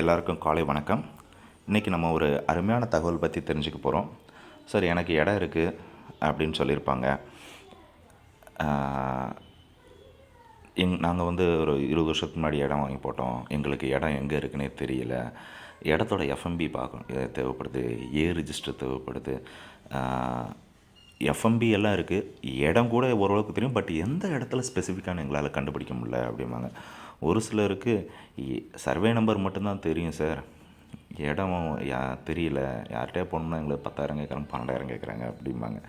எல்லாருக்கும் காலை வணக்கம். இன்றைக்கி நம்ம ஒரு அருமையான தகவல் பற்றி தெரிஞ்சுக்க போகிறோம் சார் எனக்கு இடம் இருக்குது அப்படின்னு சொல்லியிருப்பாங்க. எங் நாங்கள் வந்து ஒரு இருபது வருஷத்துக்கு முன்னாடி இடம் வாங்கி போட்டோம். எங்களுக்கு இடம் எங்கே இருக்குன்னே தெரியல. இடத்தோட எஃப்எம்பி பார்க்கணும். தேவைப்படுது. ஏ ரிஜிஸ்டர் தேவைப்படுது. எஃப்எம்பி எல்லாம் இருக்குது இடம் கூட ஓரளவுக்கு தெரியும். பட் எந்த இடத்துல ஸ்பெசிஃபிக்கான எங்களால் கண்டுபிடிக்க முடியல அப்படிம்பாங்க. ஒரு சிலருக்கு சர்வே நம்பர் மட்டும்தான் தெரியும் சார். இடம் யா தெரியல. யார்கிட்டயே போகணுன்னா எங்களுக்கு பத்தாயிரம் கேட்குறாங்க பன்னெண்டாயிரம் கேட்குறாங்க அப்படிம்பாங்க.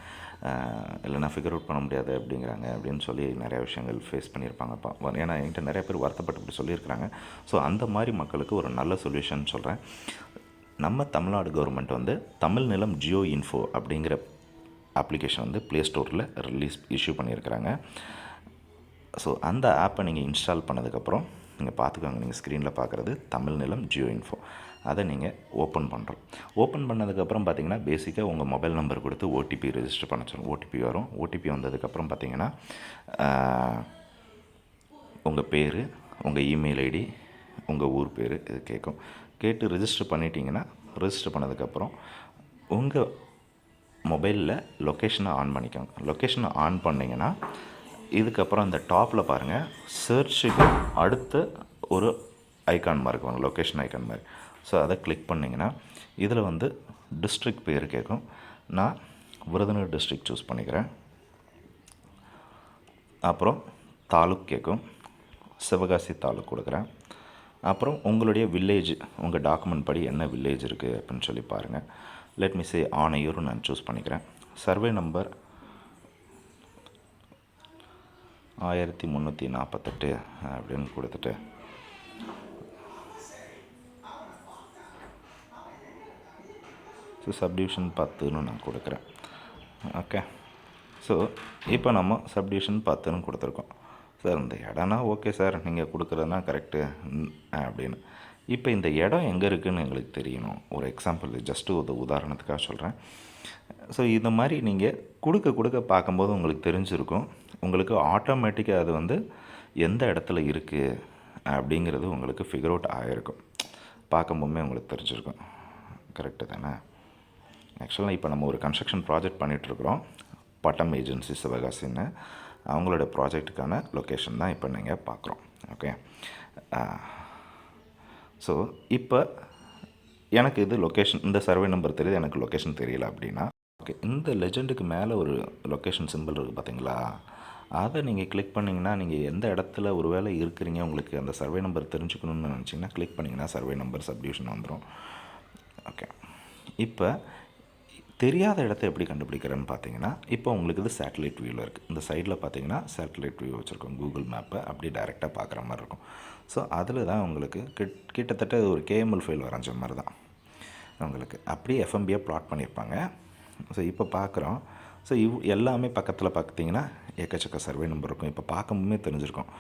ஆஹ் இல்லைன்னா ஃபிகர் அவுட் பண்ண முடியாது அப்படிங்கிறாங்க அப்படின்னு சொல்லி நிறைய விஷயங்கள் ஃபேஸ் பண்ணியிருப்பாங்கப்பா வ- ஏன்னா என்கிட்ட நிறைய பேர் வருத்தப்பட்டு இப்படி சொல்லியிருக்கிறாங்க. ஸோ அந்த மாதிரி மக்களுக்கு ஒரு நல்ல சொல்யூஷன் சொல்கிறேன் நம்ம தமிழ்நாடு கவர்மெண்ட் வந்து தமிழ் நிலம் ஜியோ இன்ஃபோ அப்படிங்கிற அப்ளிகேஷன் வந்து ப்ளே ஸ்டோரில் ரிலீஸ் இஷ்யூ பண்ணியிருக்கிறாங்க. ஸோ அந்த ஆப்பை நீங்கள் இன்ஸ்டால் பண்ணதுக்கப்புறம் நீங்கள் பார்த்துக்கோங்க. நீங்கள் ஸ்க்ரீனில் பார்க்குறது தமிழ் நிலம் ஜியோ இன்ஃபோ அதை நீங்கள் ஓப்பன் பண்ணுறோம் ஓப்பன் பண்ணதுக்கப்புறம் பார்த்தீங்கன்னா பேசிக்காக உங்கள் மொபைல் நம்பர் கொடுத்து ஓடிபி ரெஜிஸ்டர் பண்ண சொல்லணும் ஓடிபி வரும். ஓடிபி வந்ததுக்கப்புறம் பார்த்தீங்கன்னா உங்கள் பேர் உங்கள் இமெயில் ஐடி உங்கள் ஊர் பேர் இது கேட்கும். கேட்டு ரிஜிஸ்டர் பண்ணிட்டீங்கன்னா ரிஜிஸ்டர் பண்ணதுக்கப்புறம் உங்கள் மொபைலில் லொக்கேஷனை ஆன் பண்ணிக்கோங்க. லொக்கேஷனை ஆன் பண்ணிங்கன்னா இதுக்கப்புறம் இந்த டாப்பில் பாருங்கள் சர்ச்சுக்கு அடுத்த ஒரு ஐக்கான் மாதிரி இருக்கும் லொக்கேஷன் ஐக்கான் மாதிரி. ஸோ அதை கிளிக் பண்ணிங்கன்னா இதில் வந்து டிஸ்ட்ரிக்ட் பேர் கேட்கும் நான் விருதுநகர் டிஸ்ட்ரிக் சூஸ் பண்ணிக்கிறேன். அப்புறம் தாலுக் கேட்கும் சிவகாசி தாலுக் கொடுக்குறேன். அப்புறம் உங்களுடைய வில்லேஜ் உங்கள் டாக்குமெண்ட் படி என்ன வில்லேஜ் இருக்குது அப்படின்னு சொல்லி பாருங்கள் லெட் மீ சே ஆனையூர் நான் சூஸ் பண்ணிக்கிறேன். சர்வே நம்பர் ஆயிரத்தி முந்நூற்றி நாற்பத்தெட்டு அப்படின்னு கொடுத்துட்டு. ஸோ சப்டிவிஷன் பத்துன்னு நான் கொடுக்குறேன். ஓகே ஸோ இப்போ நம்ம சப்டிவிஷன் பத்துன்னு கொடுத்துருக்கோம். சார் இந்த இடம்னா ஓகே சார் நீங்கள் கொடுக்குறதுனா கரெக்டு அப்படின்னு. இப்போ இந்த இடம் எங்கே இருக்குதுன்னு எங்களுக்கு தெரியணும். ஒரு எக்ஸாம்பிள் ஜஸ்ட்டு ஒரு உதாரணத்துக்காக சொல்கிறேன் ஸோ இந்த மாதிரி நீங்கள் கொடுக்க கொடுக்க பார்க்கும்போது உங்களுக்கு தெரிஞ்சிருக்கும். உங்களுக்கு ஆட்டோமேட்டிக்காக அது வந்து எந்த இடத்துல இருக்குது அப்படிங்கிறது உங்களுக்கு ஃபிகர் அவுட் ஆகிருக்கும் பார்க்கும்போதுமே உங்களுக்கு தெரிஞ்சிருக்கும். கரெக்டு தானே? ஆக்சுவலாக இப்போ நம்ம ஒரு கன்ஸ்ட்ரக்ஷன் ப்ராஜெக்ட் பண்ணிகிட்ருக்குறோம் பட்டம் ஏஜென்சி சிவகாசின்னு. அவங்களோட ப்ராஜெக்ட்டுக்கான லொக்கேஷன் தான் இப்போ நீங்கள் பார்க்குறோம். ஓகே ஸோ இப்போ எனக்கு இது லொக்கேஷன் இந்த சர்வே நம்பர் தெரியுது எனக்கு லொக்கேஷன் தெரியல அப்படின்னா ஓகே இந்த லெஜெண்டுக்கு மேலே ஒரு லொக்கேஷன் சிம்பிள் இருக்குது பார்த்தீங்களா அதை நீங்கள் கிளிக் பண்ணிங்கன்னா நீங்கள் எந்த இடத்துல ஒரு வேளை இருக்கிறீங்க உங்களுக்கு அந்த சர்வே நம்பர் தெரிஞ்சுக்கணும்னு நினச்சிங்கன்னா கிளிக் பண்ணிங்கன்னா சர்வே நம்பர் சப்டிவிஷன் வந்துடும் ஓகே இப்போ தெரியாத இடத்த எப்படி கண்டுபிடிக்கிறேன்னு பார்த்தீங்கன்னா இப்போ உங்களுக்கு இது சேட்டலைட் வியூவில் இருக்குது இந்த சைடில் பார்த்தீங்கன்னா சேட்டலைட் வியூ வச்சுருக்கோம் கூகுள் மேப்பை அப்படி டைரெக்டாக பார்க்குற மாதிரி இருக்கும். ஸோ அதில் தான் உங்களுக்கு கிட் கிட்டத்தட்ட ஒரு கேஎம்எல் ஃபைல் வரைஞ்ச மாதிரி தான் உங்களுக்கு. அப்படியே எஃப்எம்பியாக ப்ளாட் பண்ணியிருப்பாங்க ஸோ இப்போ பார்க்குறோம் ஸோ இவ் எல்லாமே பக்கத்தில் பார்த்தீங்கன்னா எக்கச்சக்க சர்வே நம்பர் இருக்கும். இப்போ பார்க்கும்போதே தெரிஞ்சிருக்கும்.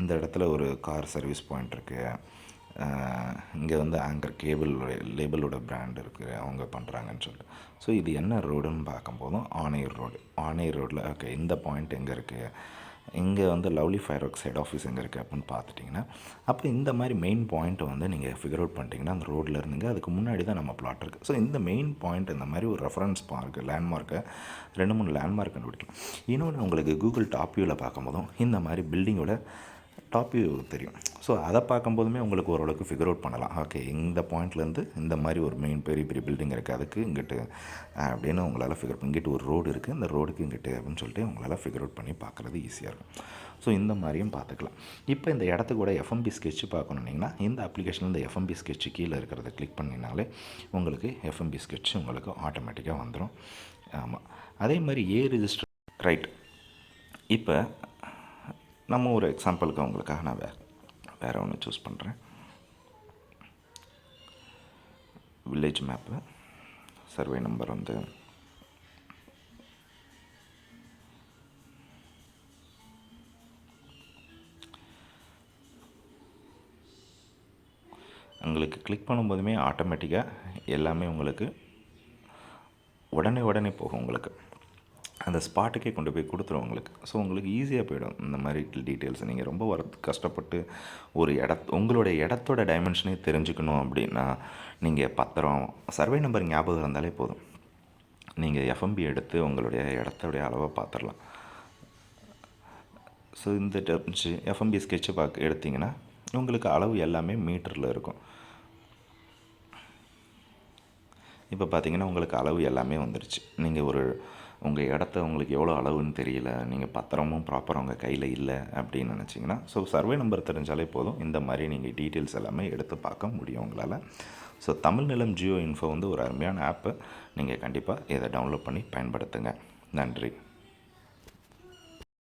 இந்த இடத்துல ஒரு கார் சர்வீஸ் பாயிண்ட் இருக்குது இங்கே வந்து ஆங்கர் கேபிள் லேபிளோட பிராண்ட் இருக்குது அவங்க பண்ணுறாங்கன்னு சொல்லிட்டு. ஸோ இது என்ன ரோடுன்னு பார்க்கும்போதும் ஆணையர் ரோடு. ஆணையர் ரோட்டில் ஓகே இந்த பாயிண்ட் எங்கே இருக்குது இங்கே வந்து lovely fire work head office எங்கே இருக்குது அப்படின்னு பார்த்துட்டிங்கன்னா அப்போ இந்த மாதிரி மெயின் பாயிண்ட்டை வந்து நீங்கள் ஃபிகர் அவுட் பண்ணிட்டீங்கன்னா அந்த ரோட்டில் இருந்துங்க. அதுக்கு முன்னாடி தான் நம்ம பிளாட் இருக்குது ஸோ இந்த மெயின் பாயிண்ட் இந்த மாதிரி ஒரு ரெஃபரன்ஸ் பார்க்கு லேண்ட்மார்க்கை ரெண்டு மூணு லேண்ட்மார்க் கண்டுபிடிக்கலாம். இன்னொன்று உங்களுக்கு கூகுள் டாப் வியூவில் பார்க்கும்போதும் இந்த மாதிரி பில்டிங்கோட டாப் வியூ தெரியும். ஸோ அதை பார்க்கும்போதுமே உங்களுக்கு ஓரளவுக்கு ஃபிகர் அவுட் பண்ணலாம். ஓகே இந்த பாயிண்ட்லேருந்து இந்த மாதிரி ஒரு மெயின் பெரிய பெரிய பில்டிங் இருக்குது அதுக்கு இங்கிட்டு அப்படின்னு உங்களால் ஃபிகர் இங்கிட்டு ஒரு ரோடு இருக்குது இந்த ரோடுக்கு இங்கிட்டு அப்படின்னு சொல்லிட்டு உங்களால் ஃபிகர் அவுட் பண்ணி பார்க்குறது ஈஸியாக இருக்கும். ஸோ இந்த மாதிரியும் பார்த்துக்கலாம். இப்போ இந்த இடத்துக்கூட எஃப்எம்பி ஸ்கெட்ச் பார்க்கணுன்னீங்கன்னா இந்த அப்ளிகேஷனில் இந்த எஃப்எம்பி ஸ்கெட்ச் கீழே இருக்கிறத கிளிக் பண்ணினாலே உங்களுக்கு எஃப்எம்பி ஸ்கெட்ச் உங்களுக்கு ஆட்டோமேட்டிக்காக வந்துடும் ஆமாம் அதே மாதிரி ஏ ரிஜிஸ்டர் ரைட் இப்போ நம்ம ஒரு எக்ஸாம்பிளுக்கு உங்களுக்காக நான் வே வேறு ஒன்று சூஸ் பண்ணுறேன் வில்லேஜ் மேப்பு சர்வே நம்பர் வந்து உங்களுக்கு கிளிக் பண்ணும்போதுமே ஆட்டோமேட்டிக்காக எல்லாமே உங்களுக்கு உடனே உடனே போகும் உங்களுக்கு. அந்த ஸ்பாட்டுக்கே கொண்டு போய் கொடுத்துரும் உங்களுக்கு. ஸோ உங்களுக்கு ஈஸியாக போயிடும். இந்த மாதிரி டீட்டெயில்ஸ் நீங்கள் ரொம்ப வர கஷ்டப்பட்டு ஒரு இட உங்களுடைய இடத்தோட டைமென்ஷனே தெரிஞ்சுக்கணும் அப்படின்னா நீங்கள் பத்திரம் சர்வே நம்பர் ஞாபகம் இருந்தாலே போதும். நீங்கள் எஃப்எம்பி எடுத்து உங்களுடைய இடத்தோடைய அளவை பார்த்துடலாம் ஸோ இந்த எஃப்எம்பி ஸ்கெட்சு பார்க்க எடுத்தீங்கன்னா உங்களுக்கு அளவு எல்லாமே மீட்டரில் இருக்கும். இப்போ பார்த்தீங்கன்னா உங்களுக்கு அளவு எல்லாமே வந்துருச்சு. நீங்கள் ஒரு உங்கள் இடத்த உங்களுக்கு எவ்வளோ அளவுன்னு தெரியல நீங்கள் பத்திரமும் ப்ராப்பராக உங்கள் கையில் இல்லை அப்படின்னு நினச்சிங்கன்னா ஸோ சர்வே நம்பர் தெரிஞ்சாலே போதும். இந்த மாதிரி நீங்கள் டீட்டெயில்ஸ் எல்லாமே எடுத்து பார்க்க முடியும் உங்களால். ஸோ தமிழ் நிலம் ஜியோ இன்ஃபோ வந்து ஒரு அருமையான ஆப்பு நீங்கள் கண்டிப்பாக இதை டவுன்லோட் பண்ணி பயன்படுத்துங்க. நன்றி.